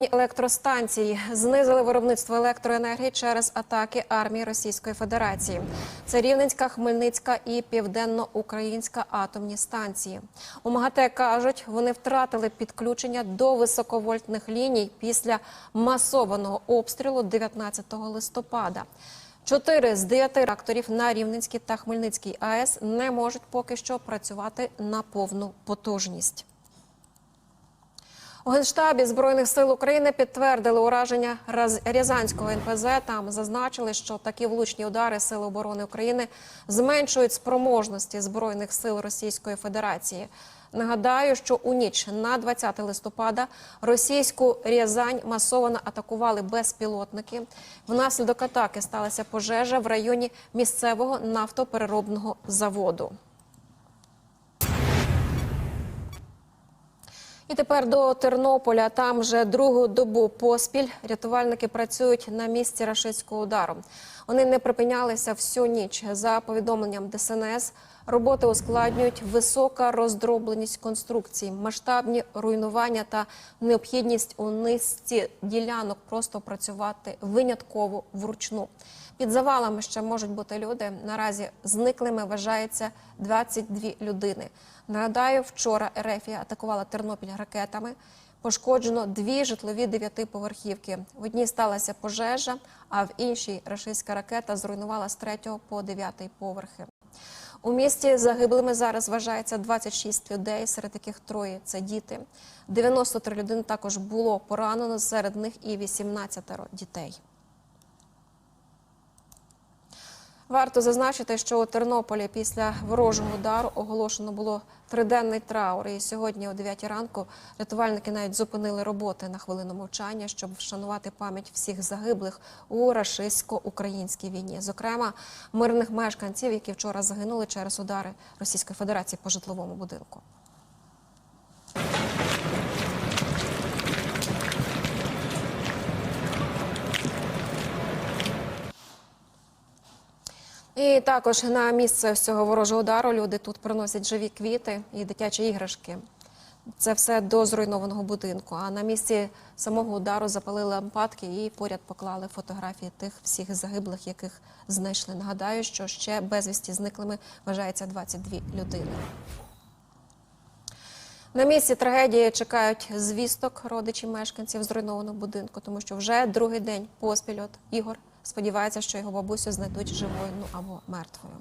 Електростанції знизили виробництво електроенергії через атаки армії Російської Федерації. Це Рівненська, Хмельницька і Південно-Українська атомні станції. У МАГАТЕ кажуть, вони втратили підключення до високовольтних ліній після масованого обстрілу 19 листопада. Чотири з дев'яти реакторів на Рівненській та Хмельницькій АЕС не можуть поки що працювати на повну потужність. У Генштабі Збройних сил України підтвердили ураження Рязанського НПЗ. Там зазначили, що такі влучні удари Сили оборони України зменшують спроможності збройних сил Російської Федерації. Нагадаю, що у ніч на 20 листопада російську Рязань масово атакували безпілотники. Внаслідок атаки сталася пожежа в районі місцевого нафтопереробного заводу. І тепер до Тернополя. Там вже другу добу поспіль рятувальники працюють на місці рашистського удару. Вони не припинялися всю ніч. За повідомленням ДСНС, роботи ускладнюють висока роздробленість конструкцій, масштабні руйнування та необхідність у низці ділянок просто працювати винятково вручну. Під завалами ще можуть бути люди. Наразі зниклими вважається 22 людини. Нагадаю, вчора Ерефія атакувала Тернопіль ракетами. Пошкоджено дві житлові дев'ятиповерхівки. В одній сталася пожежа, а в іншій рашистська ракета зруйнувала з третього по дев'ятий поверхи. У місті загиблими зараз вважається 26 людей, серед яких троє це діти. 93 людини також було поранено, серед них і 18 дітей. Варто зазначити, що у Тернополі після ворожого удару оголошено було триденний траур. І сьогодні о 9 ранку рятувальники навіть зупинили роботи на хвилину мовчання, щоб вшанувати пам'ять всіх загиблих у рашистсько-українській війні, зокрема мирних мешканців, які вчора загинули через удари Російської Федерації по житловому будинку. І також на місце цього ворожого удару люди тут приносять живі квіти і дитячі іграшки. Це все до зруйнованого будинку. А на місці самого удару запалили лампадки і поряд поклали фотографії тих всіх загиблих, яких знайшли. Нагадаю, що ще безвісті зниклими вважається 22 людини. На місці трагедії чекають звісток родичі мешканців зруйнованого будинку, тому що вже другий день поспіль от Ігор сподівається, що його бабусю знайдуть живою ну або мертвою.